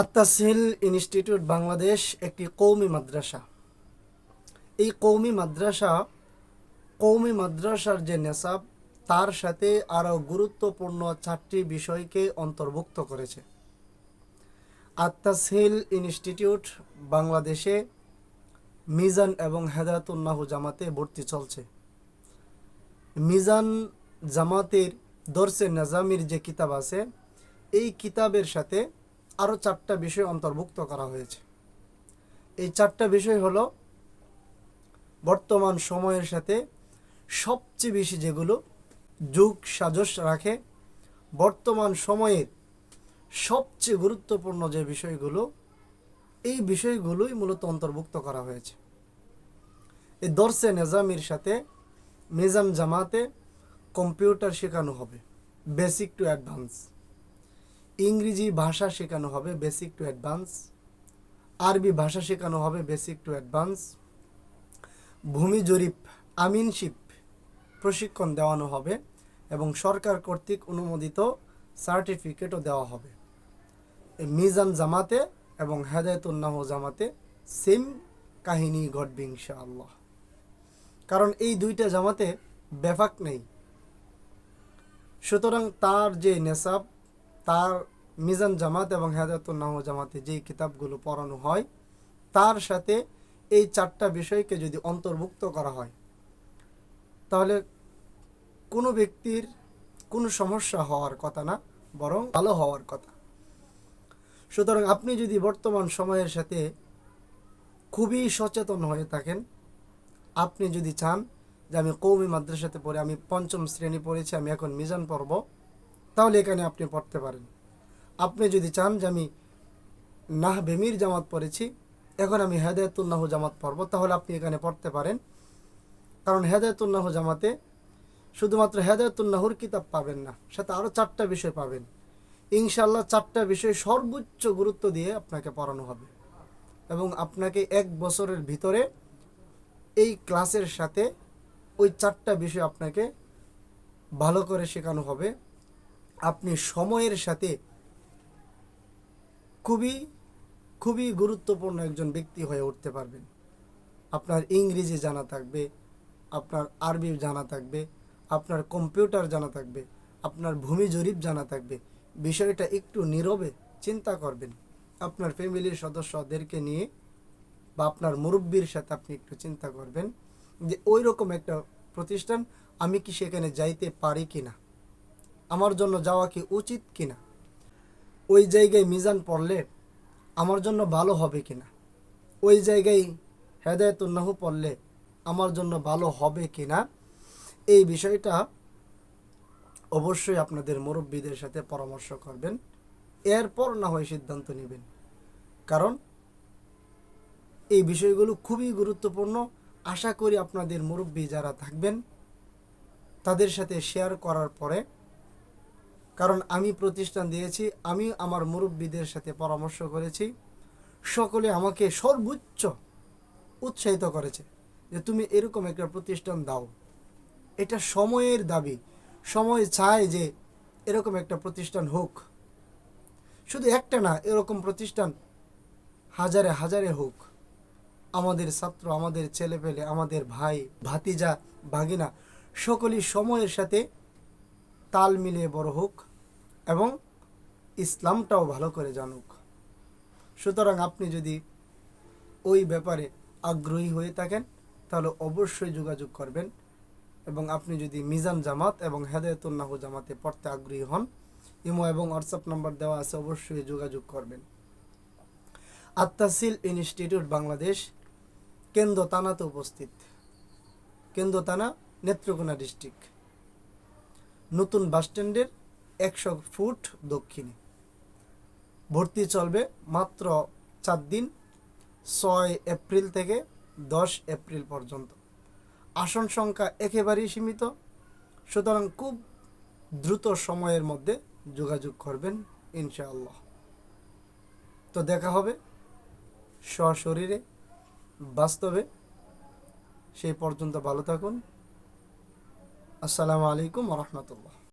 আত্তাসহিল institute Bangladesh একটি কৌমি মাদ্রাসা। এই কৌমি মাদ্রাসা, কৌমি মাদ্রাসার যে নেশাব, তার সাথে আরও গুরুত্বপূর্ণ চারটি বিষয়কে অন্তর্ভুক্ত করেছে। আত্তাসহিল ইনস্টিটিউট বাংলাদেশে মিজান এবং হেদায়তুল্লাহ জামাতে ভর্তি চলছে। মিজান জামাতের দর্শে নাজামির যে কিতাব আছে, এই কিতাবের সাথে আরও চারটা বিষয় অন্তর্ভুক্ত করা হয়েছে। এই চারটা বিষয় হলো, বর্তমান সময়ের সাথে সবচেয়ে বেশি যেগুলো যুগ সাজস রাখে, বর্তমান সময়ের সবচেয়ে গুরুত্বপূর্ণ যে বিষয়গুলো, এই বিষয়গুলোই মূলত অন্তর্ভুক্ত করা হয়েছে। এই দর্শে নেজামির সাথে মিজান জামাতে কম্পিউটার শেখানো হবে, বেসিক টু অ্যাডভান্স। ইংরেজি ভাষা শেখানো হবে বেসিক টু অ্যাডভান্স আরবি ভাষা শেখানো হবে বেসিক টু অ্যাডভান্স ভূমি জরিপ, আমিনশিপ প্রশিক্ষণ দেওয়ানো হবে এবং সরকার কর্তৃক অনুমোদিত সার্টিফিকেটও দেওয়া হবে। মিজান জামাতে এবং হেদায়তুল্লাহ জামাতে সেম কাহিনী ঘটবে ইনশাআল্লাহ। কারণ এই দুইটা জামাতে বেফাক নেই। সুতরাং তার যে নেশাব তার মিজান জামাত এবং হেদায়তুল্লাহ জামাতে যেই কিতাবগুলো পড়ানো হয়, তার সাথে এই চারটা বিষয়কে যদি অন্তর্ভুক্ত করা হয়, তাহলে কোনো ব্যক্তির কোনো সমস্যা হওয়ার কথা না, বরং ভালো হওয়ার কথা। সুতরাং আপনি যদি বর্তমান সময়ের সাথে খুবই সচেতন হয়ে থাকেন, আপনি যদি চান যে আমি কৌমি মাদ্রাসাতে পড়ে, আমি পঞ্চম শ্রেণি পড়েছি, আমি এখন মিজান পড়ব তাহলে এখানে আপনি পড়তে পারেন। আপনি যদি চান যে আমি নাহ বেমির জামাত পড়েছি, এখন আমি হেদায়তুল্লাহ জামাত পড়ব, তাহলে আপনি এখানে পড়তে পারেন। কারণ হেদায়তুল্লাহ জামাতে শুধুমাত্র হেদায়তুল্লাহর কিতাব পাবেন না, সাথে আরও চারটা বিষয় পাবেন। ইনশাল্লাহ চারটা বিষয় সর্বোচ্চ গুরুত্ব দিয়ে আপনাকে পড়ানো হবে। এবং আপনাকে এক বছরের ভিতরে এই ক্লাসের সাথে ওই চারটা বিষয় আপনাকে ভালো করে শেখানো হবে। আপনি সময়ের সাথে খুবই খুবই গুরুত্বপূর্ণ একজন ব্যক্তি হয়ে উঠতে পারবেন। আপনার ইংরেজি জানা থাকবে, আপনার আরবি জানা থাকবে, আপনার কম্পিউটার জানা থাকবে, আপনার ভূমি জরিপ জানা থাকবে। বিষয়টা একটু নীরবে চিন্তা করবেন। আপনার ফ্যামিলির সদস্যদেরকে নিয়ে বা আপনার মুরব্বীর সাথে আপনি একটু চিন্তা করবেন যে ওই রকম একটা প্রতিষ্ঠান আমি কি সেখানে যাইতে পারি কি না আমার জন্য যাওয়া কি উচিত কি না ওই জায়গায় মিজান পড়লে আমার জন্য ভালো হবে কি না ওই জায়গায় হেদায়তুল্লাহ পড়লে আমার জন্য ভালো হবে কি না এই বিষয়টা অবশ্যই আপনাদের মুরব্বীদের সাথে পরামর্শ করবেন। এরপর না হয় সিদ্ধান্ত নেবেন। কারণ এই বিষয়গুলো খুবই গুরুত্বপূর্ণ। আশা করি আপনাদের মুরব্বী যারা থাকবেন, তাদের সাথে শেয়ার করার পরে কারণ আমি প্রতিষ্ঠান দিয়েছি, আমি আমার মুরব্বীদের সাথে পরামর্শ করেছি। সকলে আমাকে সর্বোচ্চ উৎসাহিত করেছে যে তুমি এরকম একটা প্রতিষ্ঠান দাও। এটা সময়ের দাবি। সময় চায় যে এরকম একটা প্রতিষ্ঠান হোক। শুধু একটা না, এরকম প্রতিষ্ঠান হাজারে হাজারে হোক। আমাদের ছাত্র, আমাদের ছেলেপেলে, আমাদের ভাই, ভাতিজা, ভাগিনা, সকলেই সময়ের সাথে তাল মিলিয়ে বড় হোক। এবং ইসলামটাও ভালো করে জানুক। সুতরাং আপনি যদি ওই ব্যাপারে আগ্রহী হয়ে থাকেন, তাহলে অবশ্যই যোগাযোগ করবেন এবং আপনি যদি মিজান জামাত এবং হেদায়তুল্লাহ জামাতে পড়তে আগ্রহী হন, ইমো এবং হোয়াটসঅ্যাপ নাম্বার দেওয়া আছে, অবশ্যই যোগাযোগ করবেন। আত্মাসিল ইনস্টিটিউট বাংলাদেশ, কেন্দ্র তানাতে উপস্থিত। কেন্দ্র তানা, নেত্রকোনা ডিস্ট্রিক্ট। নতুন বাসস্ট্যান্ডের একশো ফুট দক্ষিণে। ভর্তি চলবে মাত্র চার দিন, ছয় এপ্রিল থেকে দশ এপ্রিল পর্যন্ত। আসন সংখ্যা একেবারেই সীমিত, সুতরাং খুব দ্রুত সময়ের মধ্যে যোগাযোগ করবেন ইনশাআল্লাহ। তো দেখা হবে সশরীরে, বাস্তবে। সেই পর্যন্ত ভালো থাকুন। আসসালামু আলাইকুম রহমতুল্লাহ।